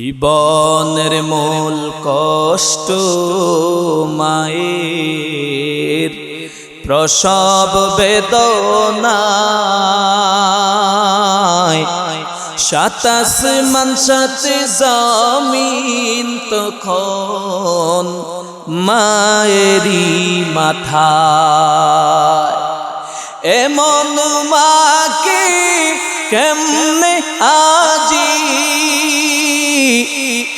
জীবনের মূল কষ্ট মায়ের প্রসব বেদনায়। সাতাশ মানসাতে জমিন তখন মায়েরই মাথায়। এমন মাকে কেমনে আজি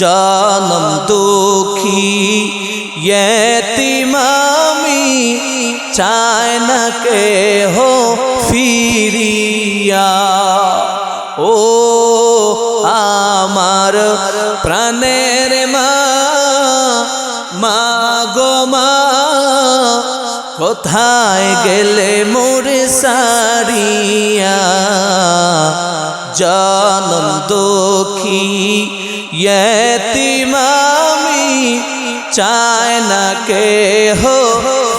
জনম দুঃখী, ইয়তিমামি, চায় না কে হো ফিরিয়া। ও আমার প্রাণের মা গো মা, কোথায় গেলে মোর সারিয়া? জনম দুঃখী ইয়তিমামি চায় না কে হো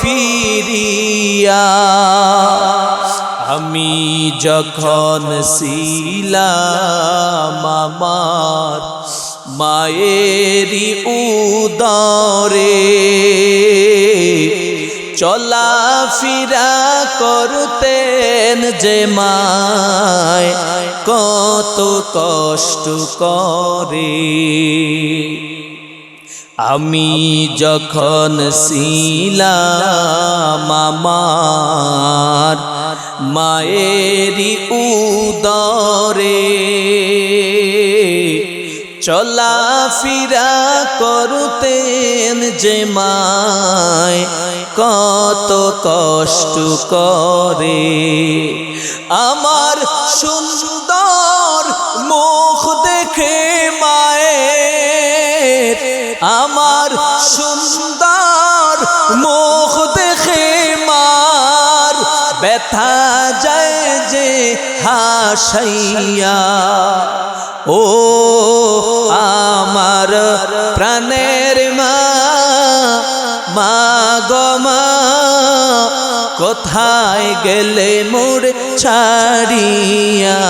ফিরিয়া। আমি যখন ছিলাম আমার মায়েরই উদরে চলা ফিরা করতেন যে মায় কত কষ্ট করে। আমি যখন ছিলাম আমার মায়েরই উদরে চলা ফিরা করতেন যে মায় কত কষ্ট করে। আমার সুন্দর মুখ দেখে মায়ের, আমার সুন্দর মুখ দেখে মার ব্যথা যায় যে হাসাইয়া। ও আমার প্রাণের মা মা গো কোথায় গেলে মোর ছাড়িয়া?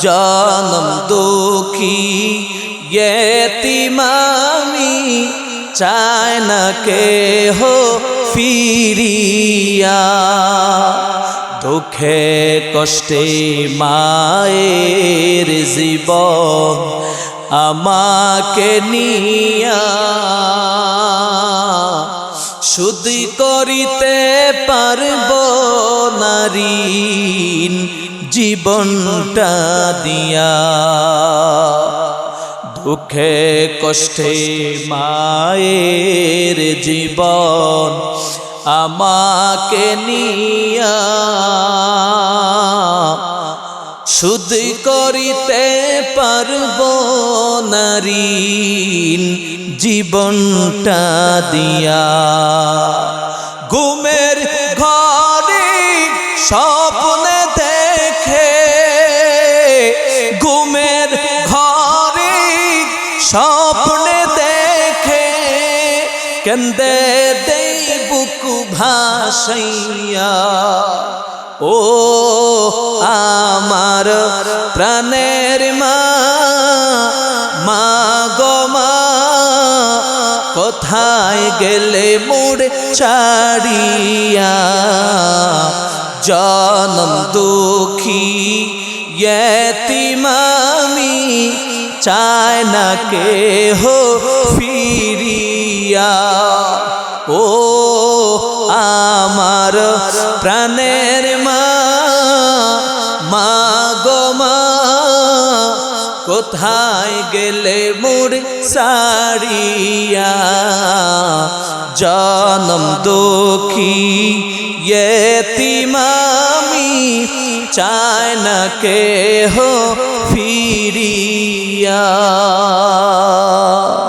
জনম দুঃখী গেতি মামি চায় না কে হো ফিরিয়া। দুঃখে, কষ্টে মায়ের জীবন আমাকে নিয়া শুধু করিতে পারব নারী জীবনটা দিয়া। দুঃখে, কষ্টে মায়ের জীবন আমাকে নিয়া করিতে পারব নারী জীবনটা দিয়া। ঘুমের ঘরে স্বপ্নে দেখে, ঘুমের ঘরে স্বপ্নে দেখে কেন্দে দেই বুকু ভাসাইয়া। ও আমার প্রাণের মা মা কোথায় গেলে মোর ছাড়িয়া? জনম দুঃখী ইয়তিমামি চায় না কে হো ফিরিয়া। ও আমার প্রাণের মা গো মা, কোথায় গেলে মোর সারিয়া? জনম দুঃখী ইয়তিমামি চায় না কে হো ফিরিয়া।